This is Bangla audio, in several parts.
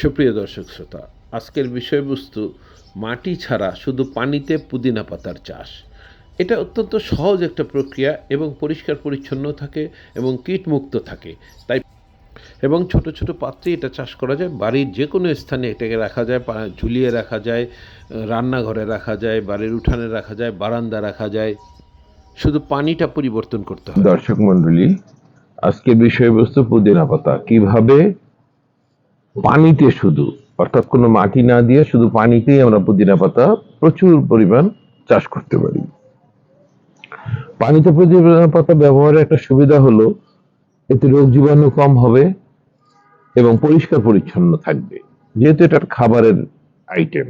সুপ্রিয় দর্শক শ্রোতা, আজকের বিষয়বস্তু মাটি ছাড়া শুধু পানিতে পুদিনা পাতার চাষ। এটা অত্যন্ত সহজ একটা প্রক্রিয়া এবং পরিষ্কার পরিচ্ছন্ন থাকে এবং কীটমুক্ত থাকে। তাই এবং ছোট ছোট পাত্রে এটা চাষ করা যায়। বাড়ির যে কোনো স্থানে এটাকে রাখা যায় ঝুলিয়ে রাখা যায়, রান্নাঘরে রাখা যায়, বাড়ির উঠানে রাখা যায়, বারান্দা রাখা যায়। শুধু পানিটা পরিবর্তন করতে হয়। দর্শক মন্ডলী আজকে বিষয়বস্তু পুদিনা পাতা। কীভাবে পানিতে শুধু, অর্থাৎ কোনো মাটি না দিয়ে শুধু পানিতেই আমরা পুদিনা পাতা প্রচুর পরিমাণ চাষ করতে পারি। পানিতে পুদিনা পাতা ব্যবহারের একটা সুবিধা হলো, এতে রোগ জীবাণু কম হবে এবং পরিষ্কার পরিচ্ছন্ন থাকবে, যেহেতু এটা খাবারের আইটেম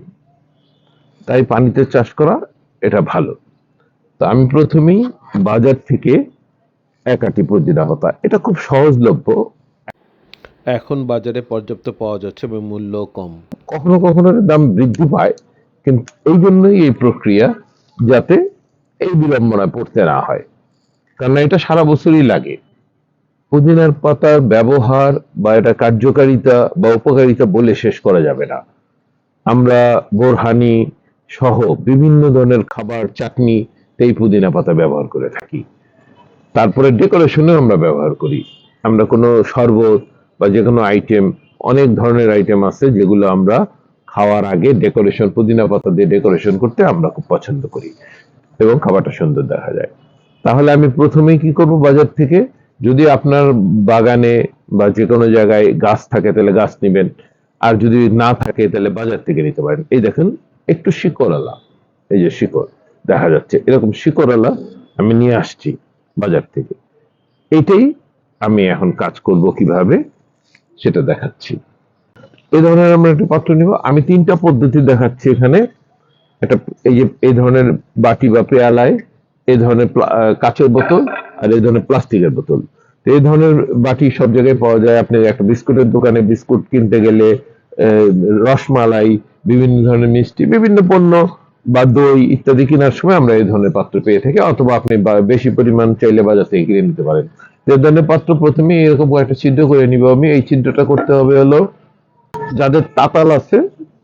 তাই পানিতে চাষ করা এটা ভালো। তো আমি প্রথমেই বাজার থেকে এক আটি পুদিনা পাতা, এটা খুব সহজলভ্য এখন বাজারে পর্যাপ্ত পাওয়া যাচ্ছে এবং মূল্য কম। কখনো কখনো দাম বৃদ্ধি পায়, কিন্তু এই জন্যই এই প্রক্রিয়া যাতে এই বিড়ম্বনায় পড়তে না হয়। কারণ এটা সারা বছরই লাগে। পুদিনার পাতার ব্যবহার বা এটা কার্যকারিতা বা উপকারিতা বলে শেষ করা যাবে না। আমরা বোরহানি সহ বিভিন্ন ধরনের খাবার, চাটনি এই পুদিনা পাতা ব্যবহার করে থাকি। তারপরে ডেকোরেশনেও আমরা ব্যবহার করি। আমরা কোনো শরবত বা যে কোনো আইটেম অনেক ধরনের আইটেম আছে যেগুলো আমরা খাওয়ার আগে ডেকোরেশন পুদিনা পাতা দিয়ে ডেকোরেশন করতে আমরা খুব পছন্দ করি এবং খাবারটা সুন্দর দেখা যায়। তাহলে আমি প্রথমেই কি করব বাজার থেকে? যদি আপনার বাগানে বা যে কোনো জায়গায় গাছ থাকে তাহলে গাছ নেবেন, আর যদি না থাকে তাহলে বাজার থেকে নিতে পারেন। এই দেখেন, একটু শিকড়ালা, এই যে শিকড়, দেখা যাচ্ছে। এরকম শিকড়ালা আমি নিয়ে আসছি বাজার থেকে। এটাই আমি এখন কাজ করব কীভাবে? সেটা দেখাচ্ছি। এই ধরনের আমরা একটা পাত্র নিব। আমি তিনটা পদ্ধতি দেখাচ্ছি এখানে। একটা এই যে, এই ধরনের বাটি বা পেয়ালায় এই ধরনের কাচের বোতল আর এই ধরনের প্লাস্টিকের বোতল। এই ধরনের বাটি সব জায়গায় পাওয়া যায়। আপনি একটা বিস্কুটের দোকানে বিস্কুট কিনতে গেলে রসমালাই, বিভিন্ন ধরনের মিষ্টি, বিভিন্ন পণ্য বা দই ইত্যাদি কেনার সময় আমরা এই ধরনের পাত্র পেয়ে থাকি। অথবা আপনি বেশি পরিমাণ চাইলে বাজার থেকে কিনে নিতে পারেন। ধরনের পাত্র প্রথমে এরকম একটা ছিদ্র করে নিব। আমি এই ছিদ্রটা করতে হবে হলো, যাদের তাতাল আছে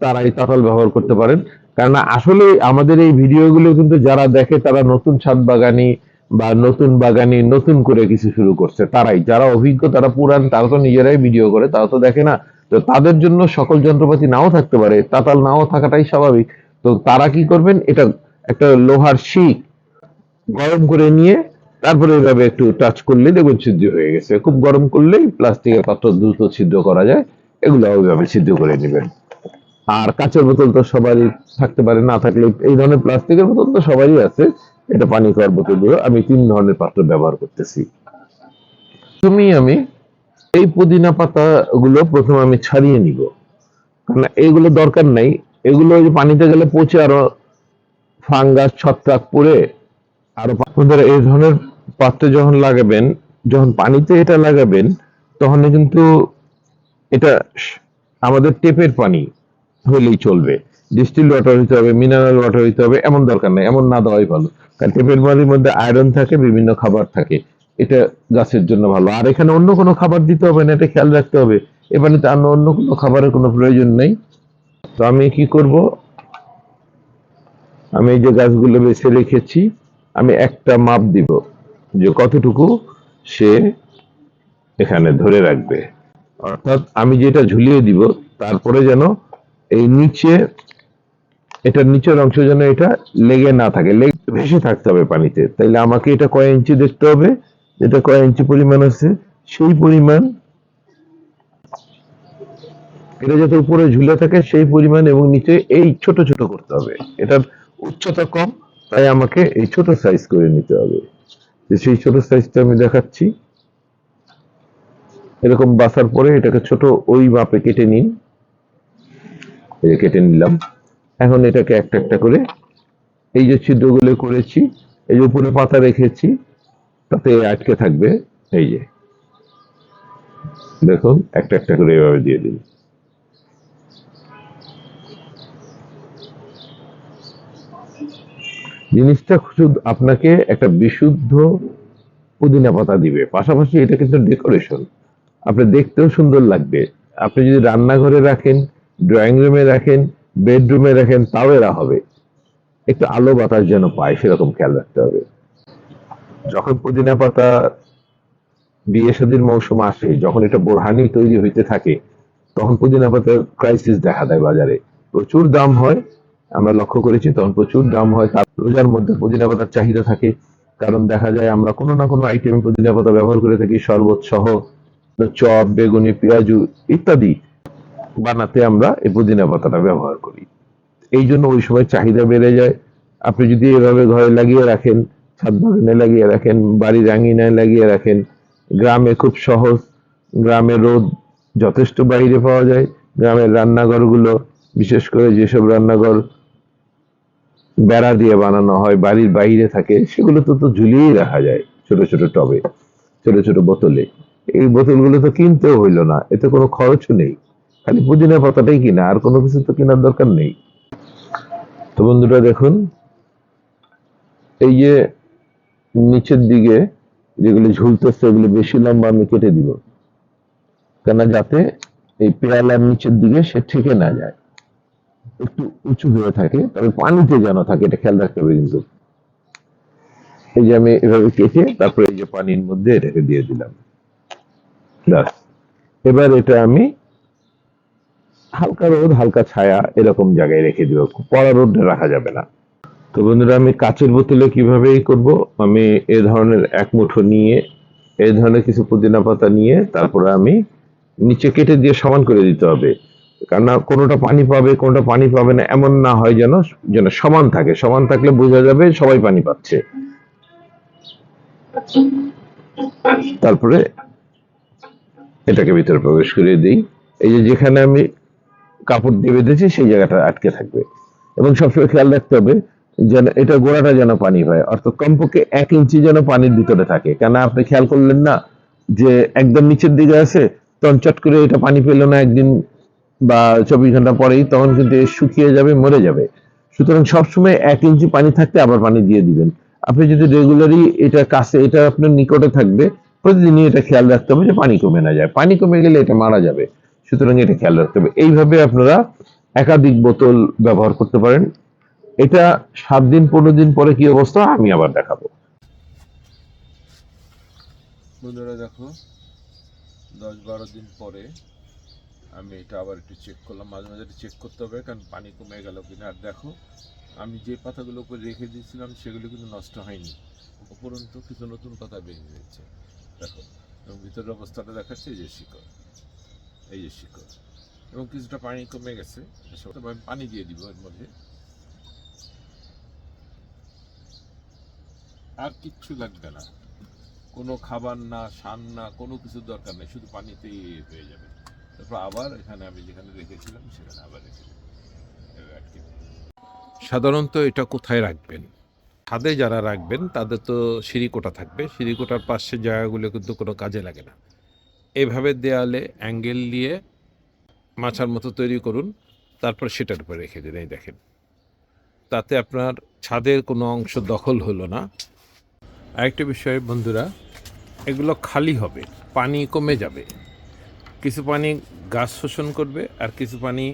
তারা এই তাতাল ব্যবহার করতে পারেন। কারণ আসলে আমাদের এই ভিডিওগুলো কিন্তু যারা দেখে, তারা নতুন ছাদ বাগানি বা নতুন বাগানি, নতুন করে কিছু শুরু করছে, তারাই। যারা অভিজ্ঞ, তারা পুরান, তারা তো নিজেরাই ভিডিও করে, তারা তো দেখে না। তো তাদের জন্য সকল যন্ত্রপাতি নাও থাকতে পারে, তাতাল নাও থাকাটাই স্বাভাবিক। তো তারা কি করবেন, এটা একটা লোহার শিক গরম করে নিয়ে তারপরে এভাবে একটু টাচ করলে দেখবেন ছিদ্র হয়ে গেছে। খুব গরম করলেই প্লাস্টিকের পাত্র দ্রুত ছিদ্র করা যায়, এগুলো ওইভাবে ছিদ্র করে নেবেন। আর কাঁচের বোতল তো সবারই থাকতে পারে, না থাকলে এই ধরনের প্লাস্টিকের বোতল তো সবারই আছে। এটা পানি খাওয়ার বোতলগুলো আমি তিন ধরনের পাত্র ব্যবহার করতেছি। প্রথমেই আমি এই পুদিনা পাতা গুলো প্রথমে আমি ছাড়িয়ে নিব। কারণ এইগুলো দরকার নাই। এগুলো ওই পানিতে গেলে পচে আরও ফাঙ্গাস ছত্রাক পরে আরও এই ধরনের পাত্রে যখন লাগাবেন, যখন পানিতে এটা লাগাবেন, তখন কিন্তু এটা আমাদের টেপের পানি হলেই চলবে। ডিস্টিল ওয়াটার হইতে হবে, মিনারেল ওয়াটার হইতে হবে, এমন দরকার নেই, এমন না দেওয়াই ভালো। কারণ টেপের পানির মধ্যে আয়রন থাকে, বিভিন্ন খাবার থাকে। এটা গাছের জন্য ভালো। আর এখানে অন্য কোনো খাবার দিতে হবে না, এটা খেয়াল রাখতে হবে। এ পানিতে অন্য অন্য কোনো খাবারের কোনো প্রয়োজন নেই। তো আমি কি করব? আমি এই যে গাছগুলো বেছে রেখেছি, আমি একটা মাপ দিব। যে কতটুকু সে এখানে ধরে রাখবে। অর্থাৎ আমি যেটা ঝুলিয়ে দিব, তারপরে যেন এই নিচে, এটার নিচের অংশ যেন এটা লেগে না থাকে। ভেসে থাকতে হবে পানিতে। তাইলে আমাকে এটা কয় ইঞ্চি দেখতে হবে? এটা কয় ইঞ্চি পরিমাণ আছে সেই পরিমাণ, এটা যাতে উপরে ঝুলে থাকে, সেই পরিমাণ এবং নিচে এই ছোট ছোট করতে হবে। এটার উচ্চতা কম, তাই আমাকে এই ছোট সাইজ করে নিতে হবে। সেই ছোট সাইজটা আমি দেখাচ্ছি। এরকম বাসার পরে এটাকে ছোট ওই মাপে কেটে নিন। এই কেটে নিলাম। এখন এটাকে একটা একটা করে এই যে ছিদ্রগুলো করেছি, এই যে উপরে পাতা রেখেছি, তাতে আটকে থাকবে। এই যে। দেখুন, একটা একটা করে এভাবে দিয়ে দিন। জিনিসটা শুধু আপনাকে একটা বিশুদ্ধ পুদিনা পাতা দিবে। পাশাপাশি এটা কিন্তু ডেকোরেশন আপনি দেখতেও সুন্দর লাগবে। আপনি যদি রান্নাঘরে রাখেন ড্রয়িং রুমে রাখেন বেডরুমে রাখেন, তাও এরা হবে। একটু আলো বাতাস যেন পায়, সেরকম খেয়াল রাখতে হবে। যখন পুদিনা পাতা বিয়ে শাদীর মৌসুম আসে, যখন এটা বোরহানি তৈরি হইতে থাকে, তখন পুদিনা পাতার ক্রাইসিস দেখা দেয় বাজারে। প্রচুর দাম হয় আমরা লক্ষ্য করেছি তখন প্রচুর দাম হয়, তার রোজার মধ্যে পুদিনা পাতার চাহিদা থাকে। কারণ দেখা যায় আমরা কোনো না কোনো আইটেমে পুদিনা পাতা ব্যবহার করে থাকি, শরবত সহ, চপ, বেগুনি, পেঁয়াজু ইত্যাদি বানাতে আমরা এই পুদিনা পাতাটা ব্যবহার করি। এই জন্য ওই সময় চাহিদা বেড়ে যায়। আপনি যদি এভাবে ঘরে লাগিয়ে রাখেন, ছাদ বাগানে লাগিয়ে রাখেন বাড়ির আঙিনায় লাগিয়ে রাখেন, গ্রামে খুব সহজ, গ্রামে রোদ যথেষ্ট বাইরে পাওয়া যায়, গ্রামের রান্নাঘরগুলো, বিশেষ করে যেসব রান্নাঘর বেড়া দিয়ে বানানো হয়, বাড়ির বাইরে থাকে, সেগুলো তো তো ঝুলিয়েই রাখা যায় ছোট ছোট টবে, ছোট ছোট বোতলে। এই বোতলগুলো তো কিনতেও হইল না, এতে কোনো খরচও নেই। খালি পুদিনা পাতাটাই কিনা, আর কোনো কিছু তো কেনার দরকার নেই। তো বন্ধুরা দেখুন, এই যে নিচের দিকে যেগুলো ঝুলতেছে, এগুলো বেশি লম্বা আমি কেটে দিব। কেন যাতে এই পেয়ালার নিচের দিকে সে ঠেকে না যায়। একটু উঁচু হয়ে থাকে, তবে পানিতে যেন থাকে, এটা খেয়াল রাখতে হবে কিন্তু। এই যে আমি এভাবে কেটে তারপরে এই যে পানির মধ্যে এটাকে দিয়ে দিলাম। এবার এটা আমি হালকা রোদ, হালকা ছায়া এরকম জায়গায় রেখে দিব। কড়া রোদে রাখা যাবে না। তো বন্ধুরা, আমি কাচের বোতলে কীভাবে করব? আমি এ ধরনের এক মুঠো নিয়ে এই ধরনের কিছু পুদিনা পাতা নিয়ে, তারপরে আমি নিচে কেটে দিয়ে সমান করে দিতে হবে। কারণ কোনোটা পানি পাবে, কোনোটা পানি পাবে না, এমন না হয় যেন যেন সমান থাকে। সমান থাকলে বোঝা যাবে সবাই পানি পাচ্ছে। তারপরে এটাকে ভিতরে প্রবেশ করে দিই। এই যে যেখানে আমি কাপড় দিয়ে বেঁধেছি, সেই জায়গাটা আটকে থাকবে। এবং সবসময় খেয়াল রাখতে হবে যেন এটা গোড়াটা যেন পানি হয়। অর্থাৎ কমপক্ষে এক ইঞ্চি যেন পানির ভিতরে থাকে। কেন আপনি খেয়াল করলেন না যে একদম নিচের দিকে আছে তখন চট করে এটা পানি পেল না, একদিন বা চব্বিশ ঘণ্টা পরেই তখন কিন্তু শুকিয়ে যাবে, মরে যাবে। সুতরাং সবসময় এক ইঞ্চি পানি থাকতে আবার পানি দিয়ে দিবেন। আপনি যদি রেগুলারই এটা কাছে, এটা আপনার নিকটে থাকবে, প্রতিদিনই এটা খেয়াল রাখতে হবে যে পানি কমে না যায়। পানি কমে গেলে এটা মারা যাবে, সুতরাং এটা খেয়াল রাখতে হবে। এইভাবে আপনারা একাধিক বোতল ব্যবহার করতে পারেন। এটা সাত দিন, পনেরো দিন পরে কি অবস্থা, আমি আবার দেখাবো। বন্ধুরা দেখো, দশ বারো দিন পরে আমি এটা আবার একটু চেক করলাম, মাঝে মাঝে একটু চেক করতে হবে, কারণ পানি কমে গেল কিনা। আর দেখো, আমি যে পাতাগুলো উপরে রেখে দিয়েছিলাম, সেগুলো কিন্তু নষ্ট হয়নি। উপরন্তু কিছু নতুন পাতা বেরিয়ে যাচ্ছে দেখো, এবং ভিতরের অবস্থাটা দেখাচ্ছে এই যে শিকড়। এই যে শিকড়। এবং কিছুটা পানি কমে গেছে। এসব আমি পানি দিয়ে দিব এর মধ্যে। আর কিচ্ছু লাগবে না। কোনো খাবার না সার না, কোনো কিছু দরকার নেই। শুধু পানিতেই হয়ে যাবে। সাধারণত এটা কোথায় রাখবেন? ছাদে যারা রাখবেন, তাদের তো সিঁড়িকোটা থাকবে। সিঁড়িকোটার পাশের জায়গাগুলো কিন্তু কোনো কাজে লাগে না। এভাবে দেয়ালে অ্যাঙ্গেল দিয়ে মাছার মতো তৈরি করুন, তারপর সেটার উপরে রেখে দিন। এই দেখেন। তাতে আপনার ছাদের কোনো অংশ দখল হলো না। আরেকটা বিষয় বন্ধুরা, এগুলো খালি হবে, পানি কমে যাবে। কিছু পানি গাছ শোষণ করবে আর কিছু পানি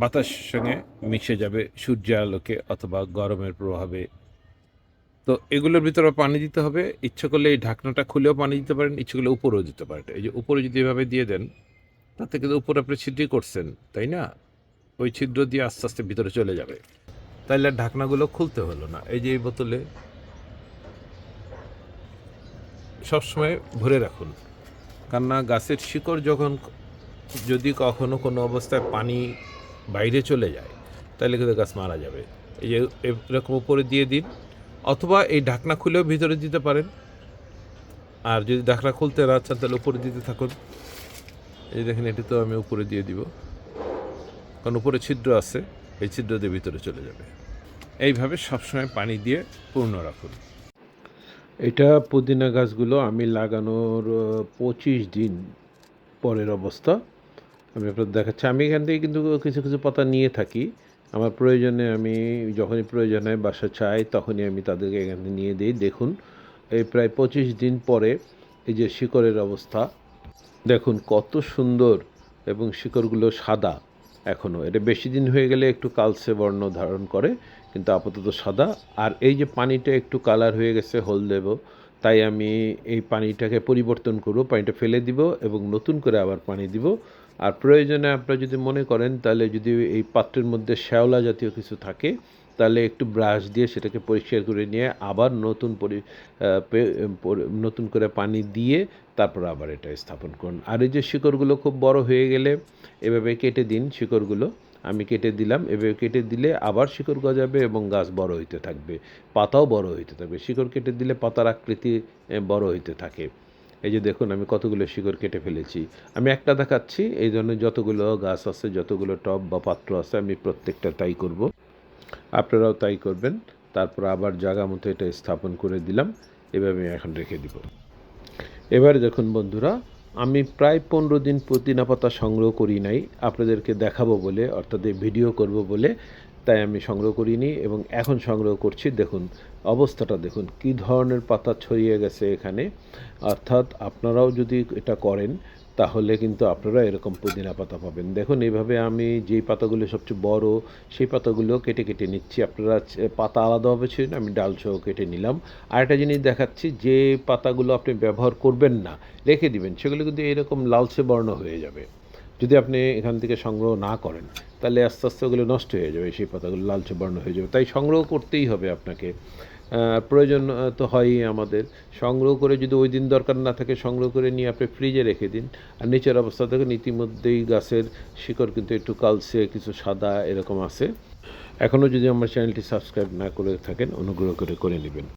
বাতাসের সঙ্গে মিশে যাবে সূর্যের আলোকে অথবা গরমের প্রভাবে। তো এগুলোর ভিতরে পানি দিতে হবে। ইচ্ছে করলে এই ঢাকনাটা খুলেও পানি দিতে পারেন, ইচ্ছে করলে উপরেও দিতে পারেন। এই যে উপরে যদি এভাবে দিয়ে দেন, তাতে কিন্তু উপরে আপনি ছিদ্রই করছেন, তাই না? ওই ছিদ্র দিয়ে আস্তে আস্তে ভিতরে চলে যাবে। তাইলে ঢাকনাগুলো খুলতে হলো না। এই যে এই বোতলে সবসময় ভরে রাখুন। কেননা, গাছের শিকড় যখন যদি কখনো কোনো অবস্থায় পানি বাইরে চলে যায়, তাহলে কিন্তু গাছ মারা যাবে। এই যে এরকম উপরে দিয়ে দিন, অথবা এই ঢাকনা খুলেও ভিতরে দিতে পারেন। আর যদি ঢাকনা খুলতে না চান, তাহলে উপরে দিতে থাকুন। এই দেখেন, এটি তো আমি উপরে দিয়ে দিব। কারণ উপরে ছিদ্র আছে, এই ছিদ্র দিয়ে ভিতরে চলে যাবে। এইভাবে সবসময় পানি দিয়ে পূর্ণ রাখুন। এটা পুদিনা গাছগুলো আমি লাগানোর পঁচিশ দিন পরের অবস্থা। আমি আপনার দেখাচ্ছি। আমি এখান থেকে কিন্তু কিছু কিছু পাতা নিয়ে থাকি। আমার প্রয়োজনে আমি যখনই প্রয়োজন হয়, বাসা চাই, তখনই আমি তাদেরকে এখান থেকে নিয়ে দিই। দেখুন, এই প্রায় পঁচিশ দিন পরে এই যে শিকড়ের অবস্থা, দেখুন কত সুন্দর এবং শিকড়গুলো সাদা এখনও এটা বেশি দিন হয়ে গেলে একটু কালসে বর্ণ ধারণ করে। কিন্তু আপাতত সাদা। আর এই যে পানিটা একটু কালার হয়ে গেছে হলদেব তাই আমি এই পানিটাকে পরিবর্তন করব, পানিটা ফেলে দিব এবং নতুন করে আবার পানি দিব। আর প্রয়োজনে আপনারা যদি মনে করেন, তাহলে যদি এই পাত্রের মধ্যে শ্যাওলা জাতীয় কিছু থাকে, তাহলে একটু ব্রাশ দিয়ে সেটাকে পরিষ্কার করে নিয়ে আবার নতুন পরি, নতুন করে পানি দিয়ে তারপর আবার এটা স্থাপন করুন। আর এই যে শিকড়গুলো খুব বড় হয়ে গেলে এভাবে কেটে দিন শিকড়গুলো। আমি কেটে দিলাম এভাবে কেটে দিলে আবার শিকড় গজাবে এবং গাছ বড় হইতে থাকবে, পাতাও বড় হইতে থাকবে। শিকড় কেটে দিলে পাতার আকৃতি বড় হইতে থাকে। এই যে দেখুন, আমি কতগুলো শিকড় কেটে ফেলেছি। আমি একটা দেখাচ্ছি, এই ধরনের যতগুলো গাছ আছে, যতগুলো টব বা পাত্র আছে, আমি প্রত্যেকটা তাই করব। আপনারাও তাই করবেন। তারপর আবার জায়গা মতো এটা স্থাপন করে দিলাম। এভাবে এখন রেখে দিব। এবারে দেখুন বন্ধুরা আমি প্রায় পনেরো দিন পুদিনা পাতা সংগ্রহ করি নাই, আপনাদেরকে দেখাবো বলে, অর্থাৎ ভিডিও করব বলে, তাই আমি সংগ্রহ করিনি এবং এখন সংগ্রহ করছি। দেখুন, অবস্থাটা দেখুন, কি ধরনের পাতা ছড়িয়ে গেছে এখানে। অর্থাৎ আপনারাও যদি এটা করেন তাহলে কিন্তু আপনারা এরকম পুদিনা পাতা পাবেন। দেখুন, এইভাবে আমি যেই পাতাগুলো সবচেয়ে বড়, সেই পাতাগুলো কেটে কেটে নিচ্ছি। আপনারা পাতা আলাদাভাবে ছিলেন আমি ডাল সহ কেটে নিলাম। আর একটা জিনিস দেখাচ্ছি, যে পাতাগুলো আপনি ব্যবহার করবেন না, রেখে দিবেন, সেগুলো কিন্তু এরকম লালচে বর্ণ হয়ে যাবে। যদি আপনি এখান থেকে সংগ্রহ না করেন, তাহলে আস্তে আস্তে ওগুলো নষ্ট হয়ে যাবে, সেই পাতাগুলো লালচে বর্ণ হয়ে যাবে। তাই সংগ্রহ করতেই হবে আপনাকে। প্রয়োজন তো হয়ই আমাদের। সংগ্রহ করে যদি ওই দিন দরকার না থাকে, সংগ্রহ করে নিয়ে আপনি ফ্রিজে রেখে দিন। আর নিচের অবস্থা দেখুন, ইতিমধ্যেই গাছের শিকড় কিন্তু একটু কালসে কিছু সাদা এরকম আছে। এখনও যদি আমার চ্যানেলটি সাবস্ক্রাইব না করে থাকেন, অনুগ্রহ করে করে নেবেন।